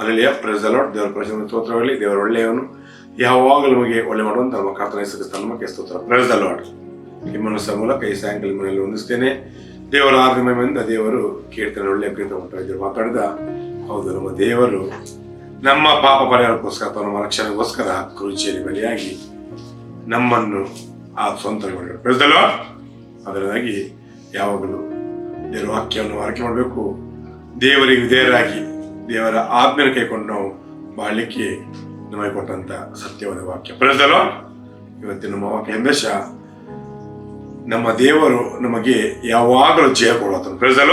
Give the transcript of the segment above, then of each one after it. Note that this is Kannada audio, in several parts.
ಅಲ್ಲಿ ಪ್ರೈಸ್ ಅಲಾಟ್ ದೇವರ ಪ್ರಶ್ನೆ ಸ್ತೋತ್ರವಾಗಲಿ ದೇವರ ಒಳ್ಳೆಯವನು. ಯಾವಾಗಲೂ ನಮಗೆ ಒಳ್ಳೆ ಮಾಡುವಂತ ನಮ್ಮ ಕರ್ತನ ಹೆಸರು ನಮಗೆ ಸ್ತೋತ್ರ. ಪ್ರೈಸ್ ಅಲಾಟ್ ನಿಮ್ಮನ್ನು ಸಹ ಮೂಲಕ ಈ ಸಾಯಂಕಾಲ ಮನೆಯಲ್ಲಿ ಹೊಂದಿಸ್ತೇನೆ ದೇವರ ಆರ್ಮಯಿಂದ ದೇವರು ಕೀರ್ತನೆ ಒಳ್ಳೆಯ ಪ್ರೀತ ಉಂಟಾಗಿದ್ದರು ಮಾತಾಡಿದ, ಹೌದು, ನಮ್ಮ ದೇವರು ನಮ್ಮ ಪಾಪ ಪರಿಹಾರಕ್ಕೋಸ್ಕರ ಅಥವಾ ನಮ್ಮ ರಕ್ಷಣೆಗೋಸ್ಕರ ಕುರುಚಿಯಲ್ಲಿ ಬಲಿಯಾಗಿ ನಮ್ಮನ್ನು ಆ ಸ್ವಂತ ಅಲಾಟ್ ಅದರಿಂದಾಗಿ ಯಾವಾಗಲೂ ದೇವರ ವಾಕ್ಯವನ್ನು ಆರೈಕೆ ಮಾಡಬೇಕು. ದೇವರಿಗೆ ವಿಧೇಯರಾಗಿ ದೇವರ ಆಜ್ಞೆ ಕೈಕೊಂಡು ನಾವು ಬಾಳಲಿಕ್ಕೆ ನಮಗೆ ಕೊಟ್ಟಂತ ಸತ್ಯವಾದ ವಾಕ್ಯ. ಪ್ರಜಲ ಇವತ್ತಿನ ನಮ್ಮ ವಾಕ್ಯ ಸಂದೇಶ ನಮ್ಮ ದೇವರು ನಮಗೆ ಯಾವಾಗಲೂ ಜಯ ಕೊಡುತ್ತಾನೆ. ಪ್ರಜಲ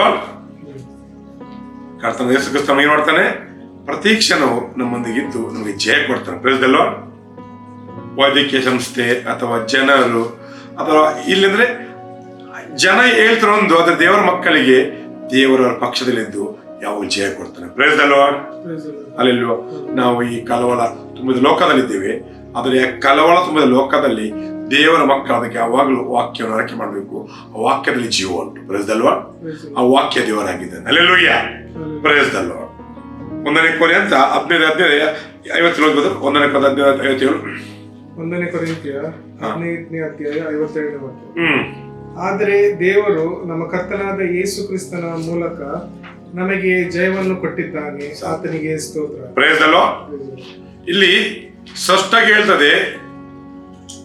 ಕರ್ತನ ಯೇಸು ಕ್ರಿಸ್ತ ನಮಗೆ ಮಾಡ್ತಾನೆ ಪ್ರತಿ ಕ್ಷಣವು ನಮ್ಮೊಂದಿಗಿದ್ದು ನಮಗೆ ಜಯ ಕೊಡ್ತಾನೆ. ಪ್ರಜಲ ವೈದ್ಯಕೀಯ ಸಂಸ್ಥೆ ಅಥವಾ ಜನರು, ಅಥವಾ ಇಲ್ಲಂದ್ರೆ ಜನ ಹೇಳ್ತಾರೊಂದು ಅದ್ರ ದೇವರ ಮಕ್ಕಳಿಗೆ ದೇವರ ಪಕ್ಷದಲ್ಲಿದ್ದು ಯಾವ ಜಯ ಕೊಡ್ತಾನೆ. ಪ್ರೈಸ್ ಅಲ್ಲಿಲ್ವ ಅಲ್ಲೆಲ್ಲೋ ನಾವು ಈ ಕಲವಳ ತುಂಬಿದ ಲೋಕದಲ್ಲಿದ್ದೇವೆ. ಆದರೆ ಕಲವಳ ತುಂಬಿದ ಲೋಕದಲ್ಲಿ ದೇವರ ಮಕ್ಕಳು ಅದಕ್ಕೆ ಯಾವಾಗಲೂ ವಾಕ್ಯವನ್ನು ಆರೈಕೆ ಮಾಡಬೇಕು. ಆ ವಾಕ್ಯದಲ್ಲಿ ಜೀವ ಉಂಟು. ಪ್ರೈಸ್ ಆ ವಾಕ್ಯ ದೇವರಾಗಿದ್ದಾನೆ ಅಲ್ಲೆಲ್ಲೂಯ್ಯ ಪ್ರೈಸ್ ಲಾರ್ಡ್ ಒಂದನೇ ಕೊನೆ ಅಂತ ಹದಿನೈದು ಹದಿನೈದು ಐವತ್ತೇಳು ಹೋಗ್ಬೋದು ಒಂದನೇ ಪದ ಹದಿನೈದು ಐವತ್ತೇಳು ಒಂದನೇ ಕೊರಿಂತಿಯ ಹದಿನೈದನೇ ಅಧ್ಯಾಯ ಹ್ಮ್. ಆದರೆ ದೇವರು ನಮ್ಮ ಕರ್ತನಾದ ಯೇಸು ಕ್ರಿಸ್ತನ ಮೂಲಕ ನಮಗೆ ಜಯವನ್ನು ಕೊಟ್ಟಿದ್ದಾನೆ ಆತನಿಗೆ ಸ್ತೋತ್ರ. ಇಲ್ಲಿ ಸ್ಪಷ್ಟವಾಗಿ ಹೇಳ್ತದೆ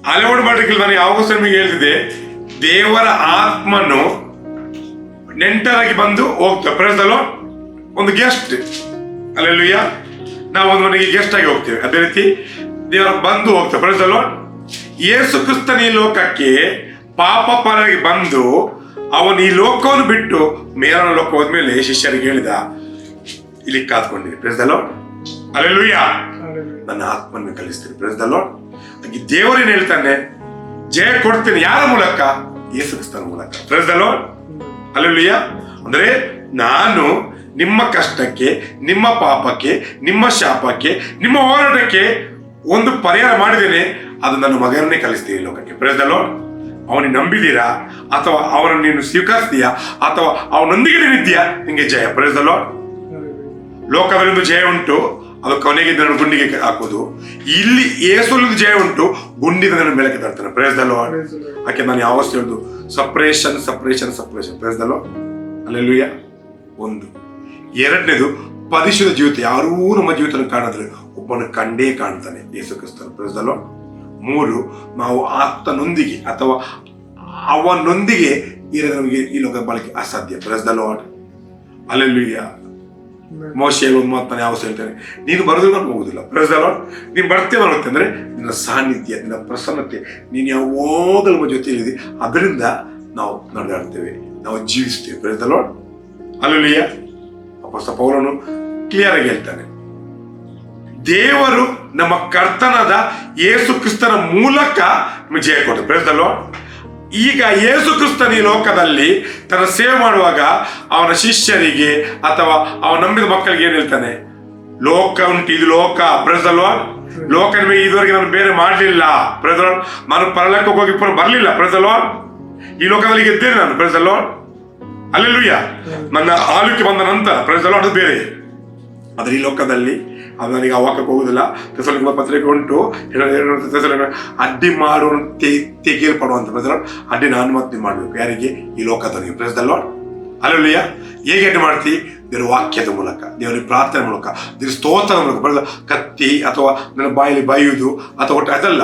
ಹಾಲಿವುಡ್ ಮಾಡ್ಲಿಕ್ಕಿಲ್ಲ ನಾನು ಯಾವಾಗ ನಿಮಗೆ ಹೇಳ್ತಿದ್ದೆ, ದೇವರ ಆತ್ಮನು ನೆಂಟರಾಗಿ ಬಂದು ಹೋಗ್ತೇವೆ ಪ್ರೈಸಲ್ಲೋ ಒಂದು ಗೆಸ್ಟ್ ಅಲ್ಲೆಲ್ಲುಯ್ಯ ನಾವು ಒಂದು ಮನೆಗೆ ಗೆಸ್ಟ್ ಆಗಿ ಹೋಗ್ತೇವೆ. ಅದೇ ರೀತಿ ದೇವರ ಬಂದು ಹೋಗ್ತೇವೆ ಪ್ರೈಸಲ್ಲೋ ಯೇಸು ಕ್ರಿಸ್ತನ ಈ ಲೋಕಕ್ಕೆ ಪಾಪ ಪರವಾಗಿ ಬಂದು ಅವನು ಈ ಲೋಕವನ್ನು ಬಿಟ್ಟು ಮೇಲನ ಲೋಕ ಹೋದ್ಮೇಲೆ ಶಿಷ್ಯರಿಗೆ ಹೇಳಿದ ಇಲ್ಲಿ ಕಾದ್ಕೊಂಡಿರಿ ಪ್ರೈಸಲ್ಲೋ ಅಲ್ಲೆಲ್ಲುಯ್ಯ ನನ್ನ ಆತ್ಮನ ಕಲಿಸ್ತೀನಿ ಪ್ರೇಸ್ ದ ಲಾರ್ಡ್ ಹಾಗೆ ದೇವರೇನು ಹೇಳ್ತಾನೆ ಜಯ ಕೊಡ್ತೀನಿ ಯಾರ ಮೂಲಕ? ಯೇಸು ಕ್ರಿಸ್ತನ ಮೂಲಕ. ಪ್ರೇಸ್ ದ ಲಾರ್ಡ್ ಅಲ್ಲೆಲ್ಲುಯ್ಯ ಅಂದ್ರೆ ನಾನು ನಿಮ್ಮ ಕಷ್ಟಕ್ಕೆ ನಿಮ್ಮ ಪಾಪಕ್ಕೆ ನಿಮ್ಮ ಶಾಪಕ್ಕೆ ನಿಮ್ಮ ಹೋರಾಟಕ್ಕೆ ಒಂದು ಪರಿಹಾರ ಮಾಡಿದ್ದೇನೆ ಅದು ನನ್ನ ಮಗನನ್ನೇ ಕಲಿಸ್ತೀನಿ ಈ ಲೋಕಕ್ಕೆ. ಪ್ರೆಸ್ ಅವನಿಗೆ ನಂಬಿದ್ದೀರಾ ಅಥವಾ ಅವನನ್ನು ನೀನು ಸ್ವೀಕರಿಸ್ತೀಯಾ? ಅಥವಾ ಅವನೊಂದಿಗೆ ನೀನಿದ್ದೀಯಾ ನಿಮಗೆ ಜಯ. ಲಾರ್ಡ್ ಲೋಕದಲ್ಲೊಂದು ಜಯ ಉಂಟು. ಅದು ಕೊನೆಗೆ ನನ್ನ ಗುಂಡಿಗೆ ಹಾಕೋದು ಇಲ್ಲಿ ಏಸೊಂದು ಜಯ ಉಂಟು. ಗುಂಡಿನ ನನ್ನ ಮೇಲಕ್ಕೆ ತರ್ತಾನೆ ದಲ್ಲೋ ಯಾಕೆ ನಾನು ಯಾವಷ್ಟು ಹೇಳುದು ಸಪ್ರೇಷನ್ ಸಪ್ರೇಷನ್ ಸಪ್ರೇಷನ್. ಪ್ರೇಸ್ ದಲ್ಲೋ ಅಲ್ಲೆಲ್ಲೂಯ್ಯ ಒಂದು. ಎರಡನೇದು ಪರಿಶುದ್ಧ ಜೀವಿತ. ಯಾರೂ ನಮ್ಮ ಜೀವಿತ ಕಾಣಿದ್ರೆ ಒಬ್ಬನ ಕಂಡೇ ಕಾಣ್ತಾನೆ. ಯೇಸು ಕ್ರಿಸ್ತನ. ದಲ್ಲೋ ಮೂರು ನಾವು ಆತನೊಂದಿಗೆ ಅಥವಾ ಅವನೊಂದಿಗೆ ಇರೋದು ನಮಗೆ ಈ ಲೋಕ ಬಳಕೆ ಅಸಾಧ್ಯ. ಪ್ರೆಸ್ ದ ಲಾಡ್ ಅಲ್ಲೆಲ್ಲೂಯ್ಯ ಮೋಶೆಯಲ್ಲಿ ಒಂದು ಮಾತು ನಾನು ಯಾವ ಹೇಳ್ತೇನೆ? ನೀನು ಬರೋದು ನಾನು ಹೋಗುದಿಲ್ಲ ಲಾರ್ಡ್ ನೀನು ಬರ್ತೇ ಮಾಡುತ್ತೆ ಅಂದ್ರೆ ನಿನ್ನ ಸಾನ್ನಿಧ್ಯ ನಿನ್ನ ಪ್ರಸನ್ನತೆ ನೀನು ಯಾವಾಗಲೂ ನಮ್ಮ ಜೊತೆಯಲ್ಲಿ ಅದರಿಂದ ನಾವು ನಡೆದಾಡ್ತೇವೆ. ನಾವು ಜೀವಿಸ್ತೇವೆ. ಪ್ರಜಲ ಅಲ್ಲಲ್ಲಿಯ ಅಪ್ಪ ಪೌಲನು ಕ್ಲಿಯರ್ ಆಗಿ ಹೇಳ್ತಾನೆ. ದೇವರು ನಮ್ಮ ಕರ್ತನಾದ ಯೇಸು ಕ್ರಿಸ್ತನ ಮೂಲಕ ನಮಗೆ ಜಯ ಕೊಟ್ಟು ಬೆಳೆದಲ್ವ ಈಗ ಯೇಸು ಕ್ರಿಸ್ತನ ಈ ಲೋಕದಲ್ಲಿ ತನ್ನ ಸೇವೆ ಮಾಡುವಾಗ ಅವನ ಶಿಷ್ಯರಿಗೆ ಅಥವಾ ಅವನ ನಂಬಿದ ಮಕ್ಕಳಿಗೆ ಏನ್ ಹೇಳ್ತಾನೆ? ಲೋಕ ಉಂಟು ಇದು ಲೋಕ. ಪ್ರಜಲ್ವ ಲೋಕ ನಿಮಗೆ ಇದುವರೆಗೆ ನಾನು ಬೇರೆ ಮಾಡಲಿಲ್ಲ. ಪ್ರಜಲ್ ನಾನು ಪರಲೋಕಕ್ಕೆ ಹೋಗಿ ಪುನಃ ಬರಲಿಲ್ಲ. ಪ್ರಜಲ್ವ ಈ ಲೋಕದಲ್ಲಿ ಗೆದ್ದೇನೆ ನಾನು. ಪ್ರಜಲ್ವ ಅಲ್ಲೆಲ್ಲೂಯ್ಯ ನನ್ನ ಆಳ್ವಿಕೆ ಬಂದ ನಂತರ ಪ್ರಜಲ್ವ ಅದು ಬೇರೆ. ಆದ್ರೆ ಈ ಲೋಕದಲ್ಲಿ ಅದು ನನಗೆ ಅವಾಕಕ್ಕೆ ಹೋಗುದಿಲ್ಲ. ತೆಸಲಿಂಗ ಪತ್ರಿಕೆ ಉಂಟು ಅಡ್ಡಿ ಮಾಡುವ ತೆಗೆಯಲ್ಪಡುವಂತ ಪ್ರಜಲ ಅಡ್ಡಿ ನಾನು ಮತ್ತೆ ಮಾಡಬೇಕು. ಯಾರಿಗೆ? ಈ ಲೋಕದವರಿಗೆ. ಪ್ರಜಲ್ವ ಅಲ್ಲಲ್ಲಿಯ ಹೇಗೆ ಅಡ್ಡಿ ಮಾಡ್ತಿ ದೇವರ ವಾಕ್ಯದ ಮೂಲಕ ದೇವರಿಗೆ ಪ್ರಾರ್ಥನೆ ಮೂಲಕ ದೇವರ ಸ್ತೋತ್ರದ ಮೂಲಕ. ಕತ್ತಿ ಅಥವಾ ನನ್ನ ಬಾಯಲ್ಲಿ ಬೈಯುವುದು ಅಥವಾ ಒಟ್ಟು ಅದಲ್ಲ.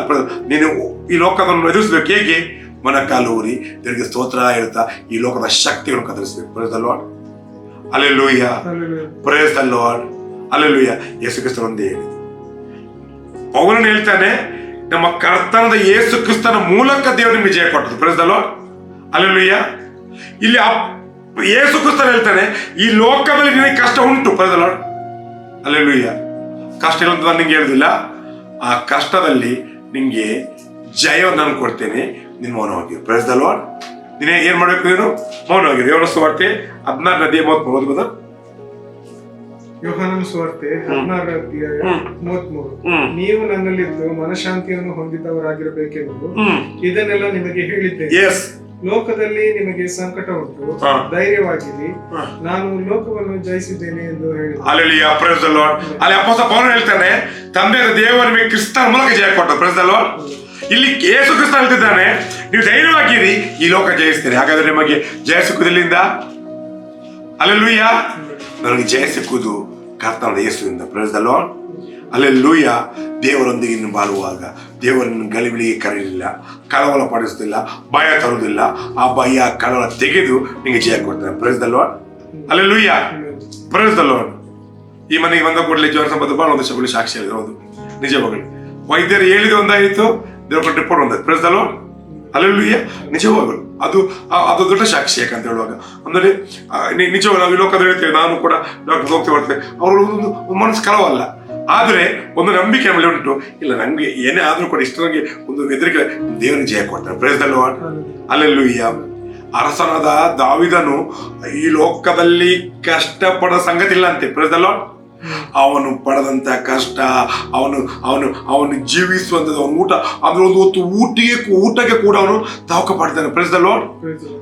ನೀನು ಈ ಲೋಕವನ್ನು ಎದುರಿಸಬೇಕು. ಹೇಗೆ? ಮೊಣಕಾಲೂರಿ ದೇವರಿಗೆ ಸ್ತೋತ್ರ ಹೇಳ್ತಾ ಈ ಲೋಕದ ಶಕ್ತಿಗಳನ್ನು ಕದರಿಸಬೇಕು ಪ್ರಜಲ್ವ hallelujah praise the Lord hallelujah Yesu ಕ್ರಿಸ್ತನ ಒಂದೇ ಹೇಳಿದ್ರು ಅವನು ಹೇಳ್ತಾನೆ, ನಮ್ಮ ಕರ್ತನದ ಯೇಸು ಕ್ರಿಸ್ತನ ಮೂಲಕ ದೇವರು ನಿಮಗೆ ಜಯ ಕೊಟ್ಟದ್ದು. ಲಾರ್ಡ್ ಅಲ್ಲೆಲ್ಲೂಯ್ಯ ಇಲ್ಲಿ ಯೇಸು ಕ್ರಿಸ್ತನ ಹೇಳ್ತಾನೆ, ಈ ಲೋಕದಲ್ಲಿ ನಿನಗೆ ಕಷ್ಟ ಉಂಟು. ಲಾರ್ಡ್ ಅಲ್ಲೆಲ್ಲೂಯ್ಯ ಕಷ್ಟ ಇಲ್ಲ ಅಂತ ನಾನು ನಿಂಗೆ ಹೇಳುದಿಲ್ಲ. ಆ ಕಷ್ಟದಲ್ಲಿ ನಿಮಗೆ ಜಯವನ್ನು ನಾನು ಕೊಡ್ತೇನೆ. ನಿನ್ನ ಮೌನವಾಗಿರು. ಲಾರ್ಡ್ ನೀನೇ ಏನ್ ಮಾಡ್ಬೇಕು ನೀನು? ಮೌನವಾಗಿರು. ಯೋನ ಸುವಾರ್ತೆ ಹದಿನಾರು ನದಿಯ ಮೂವತ್ತ್ ಓದ್ಬೋದಾ ಯೋಹಾನನ ಸುವಾರ್ತೆ ಹದಿನಾರರ ಅಧ್ಯಾಯ. ಮೂವತ್ಮೂರು. ನೀವು ನನ್ನಲ್ಲಿದ್ದು ಮನಶಾಂತಿಯನ್ನು ಹೊಂದಿದವರಾಗಿರಬೇಕೆಂದು ಇದನ್ನೆಲ್ಲ ನಿಮಗೆ ಹೇಳಿದ್ದೇನೆ. ಲೋಕದಲ್ಲಿ ನಿಮಗೆ ಸಂಕಟ ಉಂಟು. ಧೈರ್ಯವಾಗಿರಿ. ನಾನು ಲೋಕವನ್ನು ಜಯಿಸಿದ್ದೇನೆ ಎಂದು ಹೇಳಿದ ಅಲ್ಲಿ ಅಪ್ಪಸ ಪೌನ್ ಹೇಳ್ತಾನೆ ತಂದೆ ದೇವರು ನಿಮಗೆ ಕ್ರಿಸ್ತನ ಮೂಲಕ ಜಯ ಕೊಟ್ಟ. ಇಲ್ಲಿ ಯೇಸು ಕ್ರಿಸ್ತ ಹೇಳ್ತಿದ್ದಾನೆ ನೀವು ಧೈರ್ಯವಾಗಿರಿ ಈ ಲೋಕ ಜಯಿಸ್ತೀರಿ ಹಾಗಾದ್ರೆ ನಿಮಗೆ ಜಯ ಸಿಕ್ಕುದಿಲ್ಲಿಂದ ಅಲ್ಲೂಯ್ಯ ನನಗೆ ಜಯ ಸಿಕ್ಕುವುದು ಕರ್ತನಾದ ಯೇಸುವಿಂದ ಲಾರ್ಡ್ ಅಲ್ಲೆಲ್ಲೂಯ್ಯ ದೇವರೊಂದಿಗೆ ಇನ್ನು ಬಾಳುವಾಗ ದೇವರನ್ನು ಗಳಿಬಿಳಿಗೆ ಕರೆಯಲಿಲ್ಲ, ಕಳವಳ ಪಡಿಸುತ್ತಿಲ್ಲ, ಭಯ ತರುವುದಿಲ್ಲ. ಆ ಭಯ ಕಳವಳ ತೆಗೆದು ನಿಮಗೆ ಜಯ ಕೊಡ್ತಾನೆ. ಲಾರ್ಡ್ ಅಲ್ಲೆಲ್ಲೂಯ್ಯ ಲಾರ್ಡ್ ಈ ಮನೆಗೆ ಬಂದ ಕೂಡಲೇ ಜೀವನ ಸಂಬಂಧ ಬಹಳ ಒಂದು ಶಬ್ದ ಸಾಕ್ಷಿ ಹೇಳಿದ್ರು. ಹೌದು. ನಿಜವಾಗಲಿ ವೈದ್ಯರು ಹೇಳಿದ ಒಂದಾಯಿತು, ದೇವ್ರ ರಿಪೋರ್ಟ್ ಒಂದಾಯ್ತು ಲಾರ್ಡ್ ಅಲ್ಲೆಲ್ಲೂಯ್ಯ ನಿಜವಾಗಲು ಅದು ಅದು ದೊಡ್ಡ ಸಾಕ್ಷಿ ಯಾಕಂತ ಹೇಳುವಾಗ. ಅಂದರೆ ನಿಜವಾಗ ನಾವು ಈ ಹೇಳ್ತೇವೆ, ನಾನು ಕೂಡ ಡಾಕ್ಟರ್ ಹೋಗ್ತೇವೆ ಬರ್ತೇವೆ ಅವರು ಒಂದು ಮನಸ್ಸು ಕಳವಲ್ಲ. ಆದರೆ, ಒಂದು ನಂಬಿಕೆ ನಮ್ಮಲ್ಲಿ ಉಂಟು. ಇಲ್ಲ, ನಮಗೆ ಏನೇ ಆದರೂ ಕೂಡ ಇಷ್ಟು ನನಗೆ ಒಂದು ಹೆದರಿಕೆ ದೇವನ ಜಯ ಕೊಡ್ತಾರೆ. ಪ್ರೇಸ್ ಅಲ್ಲೆಲ್ಲೂ ಅರಸನಾದ ದಾವಿದನು ಈ ಲೋಕದಲ್ಲಿ ಕಷ್ಟಪಡೋ ಸಂಗತಿ ಇಲ್ಲ ಅಂತೆ ಲಾರ್ಡ್ ಅವನು ಪಡೆದಂತ ಕಷ್ಟ ಅವನು ಅವನು ಅವನು ಜೀವಿಸುವಂತದ್ದು ಅವನು ಊಟ ಅಂದ್ರೆ ಒಂದು ಹೊತ್ತು ಊಟಿಗೆ ಊಟಕ್ಕೆ ಕೂಡ ಅವನು ತಾವಕ ಪಡ್ತಾನೆ ಪ್ರೆಸ್ ದ ಲಾರ್ಡ್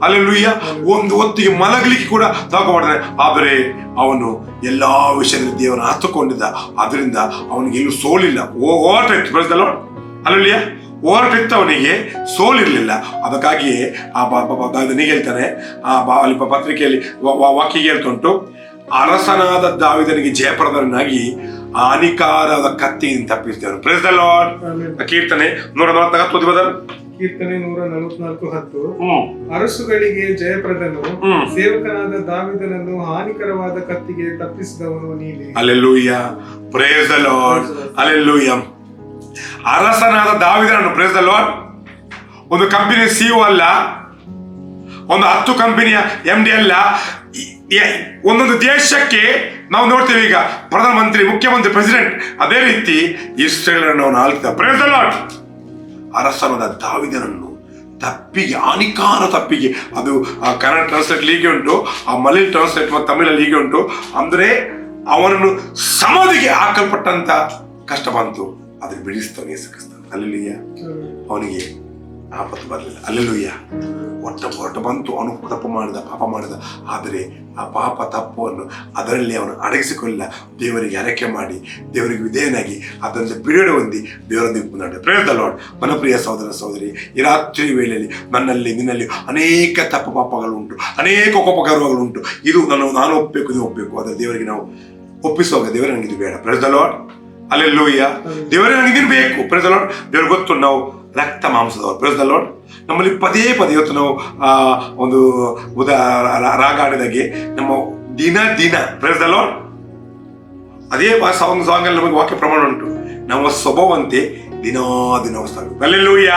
ಅಲ್ಲೆಲ್ಲೂಯ್ಯ ಒಂದು ಹೊತ್ತಿಗೆ ಮಲಗಲಿಕ್ಕೆ ಕೂಡ ತಾವಕ ಮಾಡ್ತಾನೆ ಆದರೆ ಅವನು ಎಲ್ಲಾ ವಿಷಯದಲ್ಲಿ ದೇವರ ಹತ್ತುಕೊಂಡಿದ್ದ ಅದರಿಂದ ಅವನಿಗೆ ಎಲ್ಲೂ ಸೋಲಿಲ್ಲ ಓ ಓಟ ಇತ್ತು ಪ್ರೆಸ್ ದ ಲಾರ್ಡ್ ಅಲ್ಲೆಲ್ಲೂಯ್ಯ ಹೋರಾಟಿತ್ತು ಅವನಿಗೆ ಸೋಲಿರ್ಲಿಲ್ಲ ಅದಕ್ಕಾಗಿಯೇ ಆ ಬಾಬಾ ಹೇಳ್ತಾನೆ ಆ ಬಾ ಅಲ್ಲಿ ಪತ್ರಿಕೆಯಲ್ಲಿ ವಾಕ್ಯ ಹೇಳ್ತುಂಟು ಅರಸನಾದ ದಾವಿದನಿಗೆ ಜಯಪ್ರದನಾಗಿ ಹಾನಿಕಾರದ ಕತ್ತಿಯಿಂದ ತಪ್ಪಿಸ್ತೇವೆ ಪ್ರೇಸ್ ದ ಲಾರ್ಡ್ ಕೀರ್ತನೆ ನೂರ ನಲವತ್ನಾಲ್ಕು ಬದಲು ಕೀರ್ತನೆ ನೂರ ನಲವತ್ನಾಲ್ಕು ಹತ್ತು. ಅರಸುಗಳಿಗೆ ಜಯಪ್ರದನು ಸೇವಕನಾದ ದಾವಿದನನ್ನು ಹಾನಿಕರವಾದ ಕತ್ತಿಗೆ ತಪ್ಪಿಸಿದವನು ನೀನೆ. Hallelujah praise the Lord hallelujah ಅರಸನಾದ ದಾವಿದನನ್ನು ಪ್ರೇಸ್ ದ ಲಾರ್ಡ್ ಒಂದು ಕಂಪನಿ ಸಿಇಒ ಅಲ್ಲ ಒಂದು ಹತ್ತು ಕಂಪನಿಯ ಎಂ ಡಿ ಅಲ್ಲ ಒಂದೊಂದು ದೇಶಕ್ಕೆ ನಾವು ನೋಡ್ತೇವೆ ಈಗ ಪ್ರಧಾನಮಂತ್ರಿ, ಮುಖ್ಯಮಂತ್ರಿ ಪ್ರೆಸಿಡೆಂಟ್ ಅದೇ ರೀತಿ ಇಸ್ರೇಲ್ ಅರಸನದ ದಾವಿದನನ್ನು ತಪ್ಪಿಗೆ, ಹಾನಿಕಾರ ತಪ್ಪಿಗೆ. ಅದು ಆ ಕನ್ನಡ ಟ್ರಾನ್ಸ್ಲೇಟ್ ಹೀಗೆ ಉಂಟು, ಆ ಮಲಯಾಳಿ ಟ್ರಾನ್ಸ್ಲೇಟ್ ಮತ್ತು ತಮಿಳಲ್ಲಿ ಹೀಗೆ ಉಂಟು. ಅಂದ್ರೆ ಅವನನ್ನು ಸಮಾಧಿಗೆ ಹಾಕಲ್ಪಟ್ಟಂತ ಕಷ್ಟ ಬಂತು. ಅದನ್ನು ಬಿಡಿಸ್ತಾನೆ ಯೇಸು ಅಲ್ಲೆಲ್ಲೂಯ್ಯ ಅವನಿಗೆ ಆಪತ್ತು ಬರಲಿಲ್ಲ. ಅಲ್ಲೆಲ್ಲೂಯ್ಯ ಒಟ್ಟ ಹೊರಟ ಬಂತು. ಅವನು ತಪ್ಪು ಮಾಡಿದ, ಪಾಪ ಮಾಡಿದ. ಆದರೆ ಆ ಪಾಪ ತಪ್ಪನ್ನು ಅದರಲ್ಲಿ ಅವನು ಅಡಗಿಸಿಕೊಳ್ಳ ದೇವರಿಗೆ ಹರಕೆ ಮಾಡಿ, ದೇವರಿಗೆ ವಿಧೇಯನಾಗಿ ಅದರಲ್ಲಿ ಬಿಡುಗಡೆ ಹೊಂದಿ ದೇವರೊಂದಿಗೆ ಮುಂದಾಡ ಪ್ರೇರದ ಲಾರ್ಡ್ ಮನಪ್ರಿಯ ಸಹೋದರ ಸಹೋದರಿ, ಈ ರಾತ್ರಿ ವೇಳೆಯಲ್ಲಿ ನನ್ನಲ್ಲಿ, ನಿನ್ನಲ್ಲಿ ಅನೇಕ ತಪ್ಪು ಪಾಪಗಳು ಉಂಟು. ಅನೇಕ ಉಪಗರ್ವಗಳುಂಟು ಗರ್ವಗಳುಂಟು ಇದು ನಾನು ನಾನು ಒಪ್ಪಬೇಕು ಇದು ಒಪ್ಪಬೇಕು. ಆದರೆ ದೇವರಿಗೆ ನಾವು ಒಪ್ಪಿಸುವಾಗ ದೇವರು ನನಗೆ ಇದು ಬೇಡ ಪ್ರೇರದ ಲಾರ್ಡ್ ಅಲ್ಲೆಲ್ಲೂಯ್ಯ ದೇವರೇ ನನಗಿರ್ಬೇಕು. ಪ್ರೇರದ ಲಾರ್ಡ್ ದೇವ್ರಿಗೆ ಗೊತ್ತು ನಾವು ರಕ್ತ ಮಾಂಸದವರು. ಪ್ರೆಸ್ ಲಾರ್ಡ್ ನಮ್ಮಲ್ಲಿ ಪದೇ ಪದೇ ಇವತ್ತು ನಾವು ಆ, ಒಂದು ಉದಾ ರಾಗ ಆಡಿದಾಗೆ ನಮ್ಮ ದಿನ ದಿನ ಪ್ರೆಸ್ ಲಾರ್ಡ್ ಅದೇ ಸಾಂಗ್ ಸಾಂಗ್ ಅಲ್ಲಿ ನಮಗೆ ವಾಕ್ಯ ಪ್ರಮಾಣ ಉಂಟು. ನಮ್ಮ ಸ್ವಭಾವಂತೆ ದಿನ ದಿನ ಹೊಸ hallelujah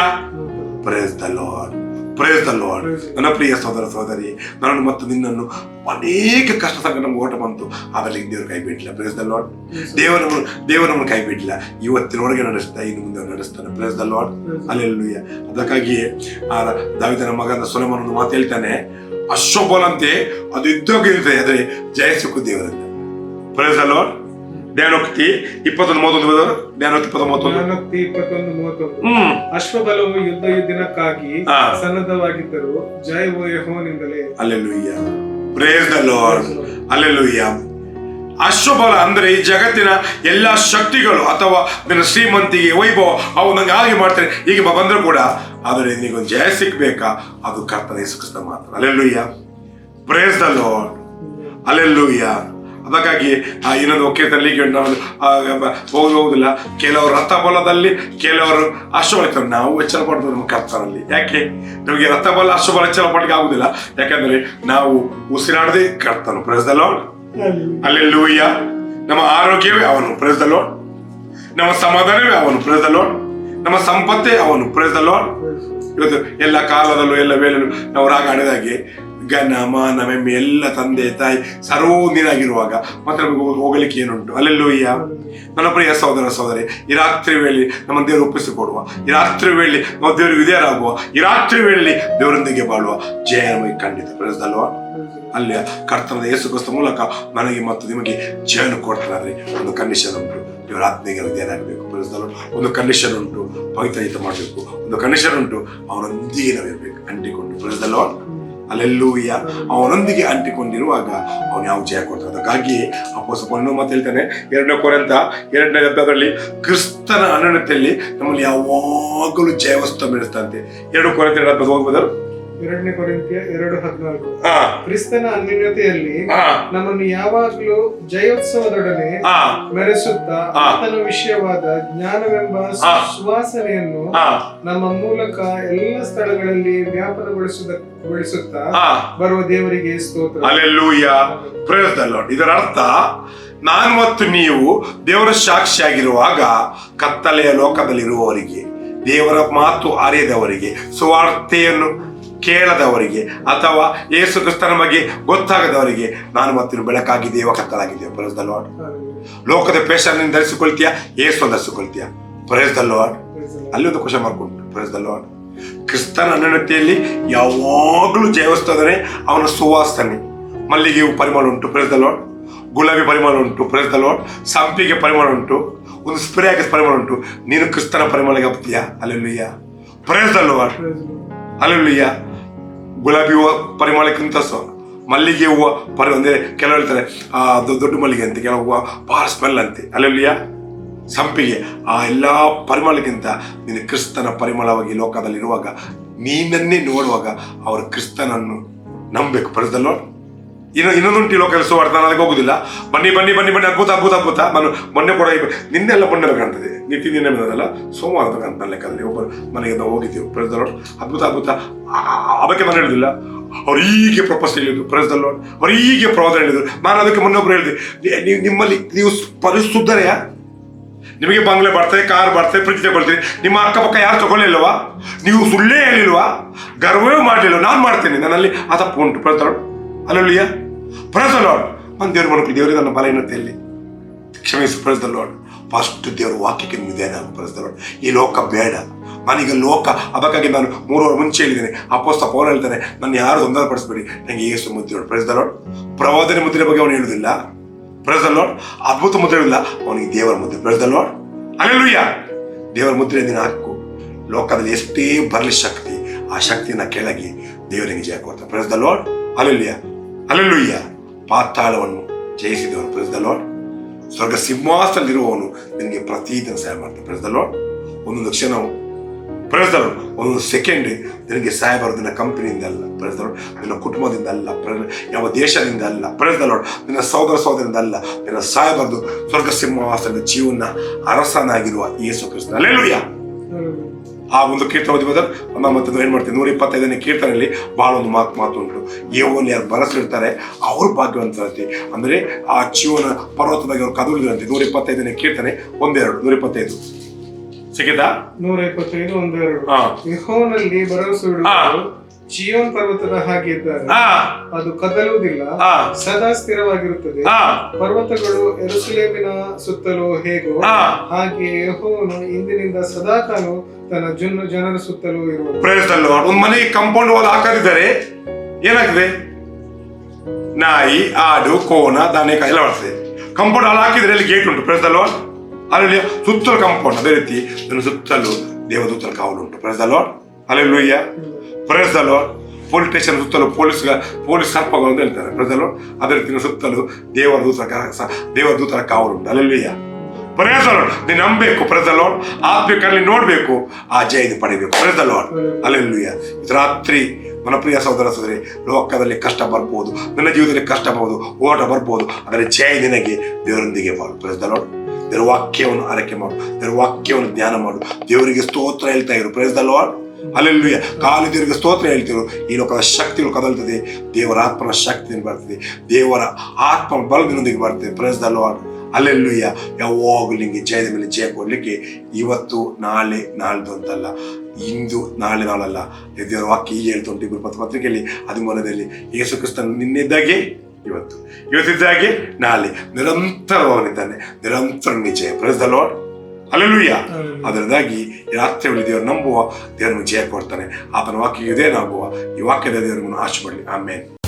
praise the Lord praise ಅಲ್ವಾಡ್ Lord ನನ್ನ ಪ್ರಿಯ ಸಹೋದರ ಸಹೋದರಿ ನಾನು ಮತ್ತು ನಿನ್ನನ್ನು ಅನೇಕ ಕಷ್ಟ ಸಂಕಟ ನಮ್ಗೆ ಓಟ ಬಂತು. ಅದರಲ್ಲಿ ದೇವರು ಕೈ ಬಿಡಲಿಲ್ಲ. ಪ್ರೇಸ್ ದ ಲಾರ್ಡ್ ದೇವರು ದೇವರು ನಮ್ಮನ್ನು ಕೈ ಬಿಡಲಿಲ್ಲ. ಇವತ್ತಿನೊಳಗೆ ನಡೆಸ್ತಾ ಇನ್ನು ಮುಂದೆ ನಡೆಸ್ತಾನೆ. ಪ್ರೇಸ್ ದ ಲಾರ್ಡ್ ಅಲ್ಲೆಲ್ಲೂಯ್ಯ ಅದಕ್ಕಾಗಿಯೇ ಆ ದಾವಿದನ ಮಗನ ಸೊಲಮನ್ ಒಂದು ಮಾತು ಹೇಳ್ತಾನೆ. ಅಶ್ವಬೋಲಂತೆ ಅದು ಇದ್ದೋಗಿರುತ್ತೆ. ಆದರೆ ಜಯ ಸಿಕ್ಕು ದೇವರಿಂದ ಪ್ರೇಸ್ ದ ಲಾರ್ಡ್ ಧ್ಯಾನೋಕ್ತಿ ಇಪ್ಪತ್ತೊಂದು ಮೂವತ್ತೊಂದು ಧ್ಯಾನೋಕ್ತಿ ಇಪ್ಪತ್ತೊಂದು ಮೂವತ್ತೊಂದು. ಜ್ಞಾನೋಕ್ತಿ ಇಪ್ಪತ್ತೊಂದು ಮೂವತ್ತೊಂದು. ಹ್ಮ್. ಅಶ್ವಬಲವು ಯುದ್ಧ ದಿನಕ್ಕಾಗಿ ಹಾ. ಸನ್ನದ್ಧವಾಗಿದ್ದರು. ಜಯವೋ ಯಹೋನಿಂದಲೇ hallelujah praise the Lord hallelujah ಅಶ್ವಬಲ ಅಂದ್ರೆ ಈ ಜಗತ್ತಿನ ಎಲ್ಲ ಶಕ್ತಿಗಳು ಅಥವಾ ನಿನ್ನ ಶ್ರೀಮಂತಿಗೆ ವೈಭವ ಅವು ನಂಗೆ ಹಾಗೆ ಮಾಡ್ತಾರೆ ಈಗ ಬ- ಬಂದ್ರು ಕೂಡ ಆದರೆ ನಿಮಗೊಂದು ಜಯ ಸಿಗ್ಬೇಕಾ? ಅದು ಕರ್ತನ ಯೇಸು ಕ್ರಿಸ್ತ ಮಾತ್ರ. Hallelujah praise the Lord hallelujah ಅದಕ್ಕಾಗಿ ಆ ಇನ್ನೊಂದು ಒಕ್ಕೇತಲ್ಲಿ ನಾವು ಹೋಗಿ ಹೋಗುದಿಲ್ಲ. ಕೆಲವರು ರಥಬಲದಲ್ಲಿ ಕೆಲವರು ಅಶ್ವಬಲ ನಾವು ಎಚ್ಚರ ಪಡ್ಬೋದು ನಮ್ಮ ಕರ್ತನಲ್ಲಿ ಯಾಕೆ? ನಮಗೆ ರಥಬಲ ಅಶ್ವಬಲ ಎಚ್ಚರ ಪಡ್ಲಿಕ್ಕೆ ಆಗುದಿಲ್ಲ. ಯಾಕಂದ್ರೆ ನಾವು ಉಸಿರಾಡದೆ ಕರ್ತನು. ಪ್ರಜಲೋ ಅಲ್ಲಿ ಲೂಯ್ಯ ನಮ್ಮ ಆರೋಗ್ಯವೇ ಅವನು. ಪ್ರಜಲೋ ನಮ್ಮ ಸಮಾಧಾನವೇ ಅವನು. ಪ್ರಜಲೋ ನಮ್ಮ ಸಂಪತ್ತೇ ಅವನು. ಪ್ರಜಲೋ ಇವತ್ತು ಎಲ್ಲ ಕಾಲದಲ್ಲೂ ಎಲ್ಲ ವೇಳೆಯಲ್ಲೂ ನಾವು ರಾಗ ಆಡಿದಾಗೆ ಗನ ಮಾನ ಮೆಮ್ಮೆ ಎಲ್ಲ ತಂದೆ, ತಾಯಿ ಸರ್ವೋದಿನಾಗಿರುವಾಗ ಮತ್ತೆ ನಮಗೆ ಹೋಗಲಿಕ್ಕೆ ಏನುಂಟು? ಅಲ್ಲೆಲ್ಲೂಯ್ಯ. ನನ್ನ ಪ್ರಿಯ ಸಹೋದರ, ಸಹೋದರಿ, ಈ ರಾತ್ರಿ ವೇಳೆ ನಮ್ಮ ದೇವರು ಒಪ್ಪಿಸಿಕೊಡುವ ಈ ರಾತ್ರಿ ವೇಳೆ ನಾವು ದೇವರಿಗೆ ವಿಧೇಯರಾಗುವ, ಈ ರಾತ್ರಿ ವೇಳೆ ದೇವರೊಂದಿಗೆ ಬಾಳುವ ಜಯ ನಮಗೆ ಖಂಡಿತ ಪ್ರಯತ್ನಲ್ವಾ ಅಲ್ಲಿ ಕರ್ತನದ ಯೇಸು ಕ್ರಿಸ್ತ ಮೂಲಕ ನನಗೆ ಮತ್ತು ನಿಮಗೆ ಜಯನು ಕೊಡ್ತಾರೆ ಒಂದು ಕಂಡೀಷನ್ ಉಂಟು. ದೇವರ ಆತ್ಮೀಯ ವಿಧೇಯರಾಗಬೇಕು. ಪ್ರಯತ್ನ ಒಂದು ಕಂಡೀಷನ್ ಉಂಟು. ಪವಿತ್ರ ಮಾಡಬೇಕು. ಒಂದು ಕಂಡೀಷನ್ ಉಂಟು. ಅವರೊಂದಿಗೆ ನಾವು ಇರಬೇಕು ಅಂಟಿಕೊಂಡು ಲಾರ್ಡ್ ಅಲ್ಲೆಲ್ಲೂಯ್ಯ ಅವನೊಂದಿಗೆ ಅಂಟಿಕೊಂಡಿರುವಾಗ ಅವನು ಯಾವ ಜಯ ಕೊಡ್ತಾನೆ? ಅದಕ್ಕಾಗಿ ಅಪ್ಪಸ ಪೌಲನು ಮತ್ತೆ ಹೇಳ್ತಾನೆ, ಎರಡನೇ ಕೊರಂತ ಎರಡನೇ ಅಧ್ಯಾಯದಲ್ಲಿ ಕ್ರಿಸ್ತನ ಅನನ್ಯತೆಯಲ್ಲಿ ನಮ್ಮಲ್ಲಿ ಯಾವಾಗಲೂ ಜಯವಸ್ತು ಬೆಳೆಸ್ತಂತೆ ಎರಡು ಕೊರಂತ ಎರಡು ಹದಿನಾಲ್ಕು ಹೋಗ್ಬೋದಾ ಎರಡನೇ ಕೊರಿಂತಿಯ ಎರಡು ಹದಿನಾಲ್ಕು. ಕ್ರಿಸ್ತನ ಅನ್ಯೋನ್ಯತೆಯಲ್ಲಿ ನಮ್ಮನ್ನು ಯಾವಾಗಲೂ ಜಯೋತ್ಸವದೊಡನೆ ಮೆರೆಸುತ್ತಾ. ಆತನ ವಿಷಯವಾದ ಜ್ಞಾನವೆಂಬ. ಸುವಾಸನೆಯನ್ನು ನಮ್ಮ ಮೂಲಕ ಎಲ್ಲ ಸ್ಥಳಗಳಲ್ಲಿ ವ್ಯಾಪಕಗೊಳಿಸುತ್ತಾ ಗೊಳಿಸುತ್ತಾ ಬರುವ ದೇವರಿಗೆ ಸ್ತೋತ್ರ. ಇದರ ಅರ್ಥ ನಾನು ಮತ್ತು ನೀವು ದೇವರ ಸಾಕ್ಷಿಯಾಗಿರುವಾಗ ಕತ್ತಲೆಯ ಲೋಕದಲ್ಲಿರುವವರಿಗೆ ದೇವರ ಮಾತು ಅರಿಯದವರಿಗೆ ಸುವಾರ್ತೆಯನ್ನು ಕೇಳದವರಿಗೆ ಅಥವಾ ಯೇಸು ಕ್ರಿಸ್ತನ ಬಗ್ಗೆ ಗೊತ್ತಾಗದವರಿಗೆ ನಾನು ಮತ್ತಿನ ಬೆಳಕಾಗಿದೆ ಬೆಳಕಾಗಿದ್ದೇವೆ ಕತ್ತಲಾಗಿದ್ದೇವೆ ಪ್ರೈಸ್ ದ ಲಾರ್ಡ್ ಲೋಕದ ಪೇಷನ್ ಧರಿಸಿಕೊಳ್ತೀಯ? ಯೇಸು ಧರಿಸಿಕೊಳ್ತೀಯ? ಪ್ರೇಸ್ ದ ಲಾರ್ಡ್ ಅಲ್ಲಿ ಒಂದು ಖುಷಿ ಮಾಡ್ಕೊಂಡು ಪ್ರೈಸ್ ದ ಲಾರ್ಡ್ ಕ್ರಿಸ್ತನ ಅನನ್ಯತೆಯಲ್ಲಿ ಯಾವಾಗಲೂ ಜಯವಸ್ತದರೆ ಅವನ ಸುವಾಸನೆ. ಮಲ್ಲಿಗೆ ಪರಿಮಳ ಉಂಟು. ಪ್ರೇಸ್ ದ ಲಾರ್ಡ್ ಗುಲಾಬಿ ಪರಿಮಳ ಉಂಟು. ಪ್ರೇಸ್ ದ ಲಾರ್ಡ್ ಸಂಪಿಗೆ ಪರಿಮಳ ಉಂಟು. ಒಂದು ಸ್ಪ್ರೇ ಆಗಿ ಪರಿಮಳ ಉಂಟು. ನೀನು ಕ್ರಿಸ್ತನ ಪರಿಮಳಗೆ ಹಬ್ತೀಯ hallelujah praise the Lord hallelujah ಗುಲಾಬಿ ಹೂವು ಪರಿಮಳಕ್ಕಿಂತ ಸ ಮಲ್ಲಿಗೆ ಹೂವು ಪರಿ ಅಂದರೆ ಕೆಲವು ಹೇಳ್ತಾರೆ ದೊಡ್ಡ ಮಲ್ಲಿಗೆ ಅಂತ, ಕೆಲವು ಹೂವು ಭಾಳ ಸ್ಮೆಲ್ ಅಂತೆ. ಅಲ್ಲೆಲ್ಲುಯ್ಯ ಸಂಪಿಗೆ. ಆ ಎಲ್ಲ ಪರಿಮಳಕ್ಕಿಂತ ನೀನು ಕ್ರಿಸ್ತನ ಪರಿಮಳವಾಗಿ ಲೋಕದಲ್ಲಿರುವಾಗ ನೀನನ್ನೇ ನೋಡುವಾಗ ಅವರು ಕ್ರಿಸ್ತನನ್ನು ನಂಬಬೇಕು. ಪರಿಸದಲ್ಲೋ ಇನ್ನು ಇನ್ನೊಂದುಂಟು ಈ ಲೋಕದಲ್ಲಿ ಕೆಲಸ ನಾನು ಅದಕ್ಕೆ ಹೋಗುದಿಲ್ಲ. ಬನ್ನಿ ಬನ್ನಿ ಬನ್ನಿ ಬನ್ನಿ, ಅದ್ಭುತ ಅದ್ಭುತ ಅದ್ಭುತ. ಮನು ಮೊನ್ನೆ ಕೂಡ ನಿನ್ನೆ ಎಲ್ಲ ಮೊನ್ನೆ ಕಾಣ್ತದೆ. ನಿತ್ಯ ನಿನ್ನೆ ಬಂದದಲ್ಲ? ಸೋಮವಾರ ಕಾಣ್ತಾನೆ ನನ್ನ ಲೆಕ್ಕದಲ್ಲಿ ಒಬ್ಬರು ಮನೆಗೆ ನಾವು ಹೋಗಿದ್ದೀವಿ ಪ್ರೈಸ್ದಲ್ಲೋ ಅದ್ಭುತ ಅದ್ಭುತ. ಆ- ಅದಕ್ಕೆ ನಾನು ಹೇಳುದಿಲ್ಲ. ಅವ್ರು ಹೀಗೆ ಪ್ರಪೋಸ್ ಹೇಳಿದ್ರು ಅವರಿಗೆ ಅವ್ರು ಹೀಗೆ ಪ್ರವಾದ ಹೇಳಿದ್ರು. ನಾನು ಅದಕ್ಕೆ ಮೊನ್ನೆ ಒಬ್ರು ಹೇಳಿದೆ ನೀವು ನಿಮ್ಮಲ್ಲಿ ನೀವು ಪರಿಶುದ್ಧರೆಯಾ ನಿಮಗೆ ಬಂಗ್ಲೆ ಬರ್ತದೆ, ಕಾರ್ ಬರ್ತದೆ ಫ್ರಿಜ್ ತಗೊಳ್ತೀರಿ ನಿಮ್ಮ ಅಕ್ಕಪಕ್ಕ ಯಾರು ತಗೊಳ್ಳಿಲ್ವಾ ನೀವು ಸುಳ್ಳೇ ಹೇಳಿಲ್ವಾ? ಗರ್ವವೇ ಮಾಡಲಿಲ್ಲ ನಾನು ಮಾಡ್ತೇನೆ. ನನ್ನಲ್ಲಿ ಆ ತಪ್ಪು ಉಂಟು ಪ್ರತಲೋಡ್ ಅಲ್ಲಲ್ಲಿಯ ಲಾರ್ಡ್ ಒಂದು ದೇವ್ರ ಮಾಡಿ ದೇವರಿಗೆ ನನ್ನ ಬಲಹೀನತೆಯಲ್ಲಿ ಕ್ಷಮಿಸು ಪ್ರಸ್ತಲೋಡ್ ಫಸ್ಟ್ ದೇವರ ವಾಕ್ಯಕ್ಕೆ ನಿಧಾನ ಲಾರ್ಡ್ ಈ ಲೋಕ ಬೇಡ. ನಾನೀಗ ಲೋಕ ಅದಕ್ಕಾಗಿ ನಾನು ಮೂರು ವಾರ ಮುಂಚೆ ಹೇಳಿದ್ದೇನೆ. ಅಪೋಸ್ತ ಪೌರ ಹೇಳ್ತಾನೆ, ನನ್ನ ಯಾರು ತೊಂದರೆ ಪಡಿಸ್ಬೇಡಿ ನನಗೆ ಏಸು ಮುದ್ರೆ ಪ್ರಸ್ತಲೋಡ್ ಪ್ರವಾದನೆ ಮುದ್ರೆ ಬಗ್ಗೆ ಅವನು ಹೇಳುದಿಲ್ಲ ಪ್ರೈಸ್ ದ ಲಾರ್ಡ್ ಅದ್ಭುತ ಮುದ್ರೆ ಇಲ್ಲ ಅವನಿಗೆ ದೇವರ ಮುದ್ರೆ ಪ್ರೈಸ್ ದ ಲಾರ್ಡ್ ಅಲ್ಲೆಲ್ಲೂಯ್ಯ ದೇವರ ಮುದ್ರೆ ನೀನು ಹಾಕು. ಲೋಕದಲ್ಲಿ ಎಷ್ಟೇ ಬರಲಿ ಶಕ್ತಿ, ಆ ಶಕ್ತಿನ ಕೆಳಗೆ ದೇವರಿಗೆ ಜಯ ಕೊಡ್ತಾರೆ ಪ್ರೈಸ್ ದ ಲಾರ್ಡ್ ಅಲ್ಲೆಲ್ಲೂಯ್ಯ ಪಾತಾಳವನ್ನು ಜಯಿಸಿದವನು. ಪ್ರಸಿದ್ಧ ಲಾರ್ಡ್ ಸ್ವರ್ಗ ಸಿಂಹಾಸನದಲ್ಲಿರುವವನು ನಿನಗೆ ಪ್ರತಿದಿನ ಸಹಾಯ ಮಾಡ್ತಾನೆ. ಪ್ರಸಿದ್ಧ ಲಾರ್ಡ್ ಒಂದೊಂದು ಕ್ಷಣವು. ಪ್ರೈಸ್ ಲಾರ್ಡ್ ಒಂದೊಂದು ಸೆಕೆಂಡ್ ನಿನಗೆ ಸಹಾಯ ಬರೋದು ನಿನ್ನ ಕಂಪನಿಯಿಂದ ಅಲ್ಲ. ಪ್ರೈಸ್ ಲಾರ್ಡ್ ನಿನ್ನ ಕುಟುಂಬದಿಂದ ಅಲ್ಲ. ಪ್ರ- ಯಾವ ದೇಶದಿಂದ ಅಲ್ಲ. ಪ್ರೈಸ್ ಲಾರ್ಡ್ ನಿನ್ನ ಸಹೋದರ ಸಹೋದರಿಂದ ಅಲ್ಲ. ನಿನ್ನ ಸಹಾಯ ಬರೆದು ಸ್ವರ್ಗ ಸಿಂಹಾಸನದ ಜೀವನ ಅರಸನಾಗಿರುವ ಯೇಸು ಕ್ರಿಸ್ತನ ಅಲ್ಲೆಲ್ಲೂಯ್ಯ ಆ ಒಂದು ಕೀರ್ತನ ಓದಿ ಅಮ್ಮ ನಮ್ಮ ಮತ್ತೆ ಏನ್ ಮಾಡ್ತೀವಿ ನೂರ ಇಪ್ಪತ್ತೈದನೇ ಕೀರ್ತನಲ್ಲಿ ಬಹಳ ಒಂದು ಮಾತು ಮಾತು ಉಂಟು. ಯೋವನ್ ಯಾರು ಬರಸಿರ್ತಾರೆ ಅವ್ರು ಭಾಗ್ಯವಂತರಂತೆ. ಅಂದ್ರೆ ಆ ಜೀವನ ಪರ್ವತದಾಗ ಅವ್ರು ಕದುಳಿದ್ರಂತೆ ನೂರ ಇಪ್ಪತ್ತೈದನೇ ಕೀರ್ತನೆ ಒಂದೆರಡು ನೂರ ಇಪ್ಪತ್ತೈದು. ಸಿಕ್ಕಿತಾ? ನೂರ ಇಪ್ಪತ್ತೈದು ಒಂದೆರಡು. ಯಹೋನಲ್ಲಿ ಭರವಸೆ ಚಿಯೋನ್ ಪರ್ವತದ ಹಾಗೆ ಇದ್ದಾರೆ. ಅದು ಕದಲುವುದಿಲ್ಲ. ಸದಾ ಸ್ಥಿರವಾಗಿರುತ್ತದೆ. ಹಾ ಪರ್ವತಗಳು ಎರುಸಲೇಮಿನ ಸುತ್ತಲೂ ಹೇಗೋ ಹಾ ಹಾಗೆ ಯಹೋವನು ಇಂದಿನಿಂದ ಸದಾಕಾಲ ತನ್ನ ಜುನ್ನು ಜನರ ಸುತ್ತಲೂ ಇರುವುದು ಪ್ರಯತ್ನ ಒಂದು ಮನೆಗೆ ಕಾಂಪೌಂಡ್ ವಾಲ್ ಹಾಕದಿದ್ದಾರೆ ಏನಾಗ್ತದೆ? ನಾಯಿ ಆಡು ಕೋಣ ದಾನೆ ಎಲ್ಲ ಬರ್ತದೆ. ಕಂಪೌಂಡ್ ವಾಲ್ ಹಾಕಿದ್ರೆ ಅಲ್ಲಿ ಗೇಟ್ ಉಂಟು. ಪ್ರಯತ್ನ ಅಲ್ಲಿ ಸುತ್ತಲೂ ಕಾಂಪೌಂಡ್ ಅದೇ ರೀತಿ ಸುತ್ತಲೂ ದೇವದೂತರ ಕಾವಲು ಉಂಟು. ಪ್ರಯತ್ನ ಅಲ್ಲೆಲ್ಲೂಯ್ಯ ಪ್ರಯತ್ನ ಪೊಲೀಸ್ ಸ್ಟೇಷನ್ ಸುತ್ತಲೂ ಪೊಲೀಸ್ ಪೊಲೀಸ್ ಸರ್ಪಗಳು ಅಂತ ಹೇಳ್ತಾರೆ. ಪ್ರಜಲು ಅದೇ ರೀತಿ ಸುತ್ತಲೂ ದೇವರ ದೂತರ ದೇವರ ದೂತರ ಕಾವಲು ಉಂಟು. ಅಲ್ಲಿ ಪ್ರಯತ್ನ ನೀನು ನಂಬಬೇಕು ಪ್ರಜಲು ಆತ್ಮಿಕಲ್ಲಿ ನೋಡ್ಬೇಕು. ಆ ಜಯ ಪಡಿಬೇಕು ಪ್ರಜಲು ಅಲ್ಲೆಲ್ಲೂಯ್ಯ ರಾತ್ರಿ ನನ್ನ ಪ್ರಿಯ ಸಹೋದರ ಸಹೋದರಿ, ಲೋಕದಲ್ಲಿ ಕಷ್ಟ ಬರ್ಬೋದು. ನನ್ನ ಜೀವನದಲ್ಲಿ ಕಷ್ಟ ಬರ್ಬೋದು. ಓಟ ಬರ್ಬೋದು. ಅದರ ಜಯ ನಿನಗೆ. ದೇವರೊಂದಿಗೆ ಬಾಳು ಲಾರ್ಡ್ ದೇವರ ವಾಕ್ಯವನ್ನು ಆರೈಕೆ ಮಾಡು. ದೇವರ ವಾಕ್ಯವನ್ನು ಧ್ಯಾನ ಮಾಡು. ದೇವರಿಗೆ ಸ್ತೋತ್ರ ಹೇಳ್ತಾ ಇರು. ಪ್ರೈಸ್ ಅಲ್ಲೆಲ್ಲೂಯ್ಯ ಕಾಲು ತಿರುಗಿ ಸ್ತೋತ್ರ ಹೇಳ್ತಿರು. ಈ ಲೋಕದ ಶಕ್ತಿಗಳು ಕದಲ್ತದೆ. ದೇವರ ಆತ್ಮನ ಶಕ್ತಿ ಬರ್ತದೆ. ದೇವರ ಆತ್ಮ ಬಲದಿನೊಂದಿಗೆ ಬರ್ತದೆ. ಪ್ರೆಸ್ ದ ಲಾರ್ಡ್ ಅಲ್ಲೆಲ್ಲೂಯ್ಯ ಯಾವಾಗಲೂ ನಿಮಗೆ ಜಯದ ಮೇಲೆ ಜಯ ಕೊಡ್ಲಿಕ್ಕೆ ಇವತ್ತು ನಾಳೆ ನಾಳ್ದು ಅಂತಲ್ಲ. ಇಂದು ನಾಳೆ ನಾಳಲ್ಲ. ದೇವರ ವಾಕ್ಯ ಹೀಗೆ ಹೇಳ್ತುಂಟು ಇಬ್ಬರು ಪತ್ರ ಪತ್ರಿಕೆಯಲ್ಲಿ. ಹದಿಮೂರದಲ್ಲಿ ಯೇಸು ಕ್ರಿಸ್ತನ್ ನಿನ್ನಿದ್ದಾಗೆ ಇವತ್ತು. ಇವತ್ತಿದ್ದಾಗೆ ನಾಳೆ. ನಿರಂತರವಾಗಿದ್ದಾನೆ. ನಿರಂತರ ನಿಜಯ ಪ್ರೆಸ್ ದ ಲಾರ್ಡ್ ಅಲ್ಲೆಲ್ಲೂಯ್ಯ ಅದರಿಂದಾಗಿ ರಾತ್ರಿ ದೇವರು ನಂಬುವ ದೇವರನ್ನು ಜಯ ಕೊಡ್ತಾನೆ. ಆತನ ವಾಕ್ಯ ಇದೇನಾಗುವ ಈ ವಾಕ್ಯದ ದೇವರನ್ನು ಆಶೆ ಪಡಲಿ ಆಮೇಲೆ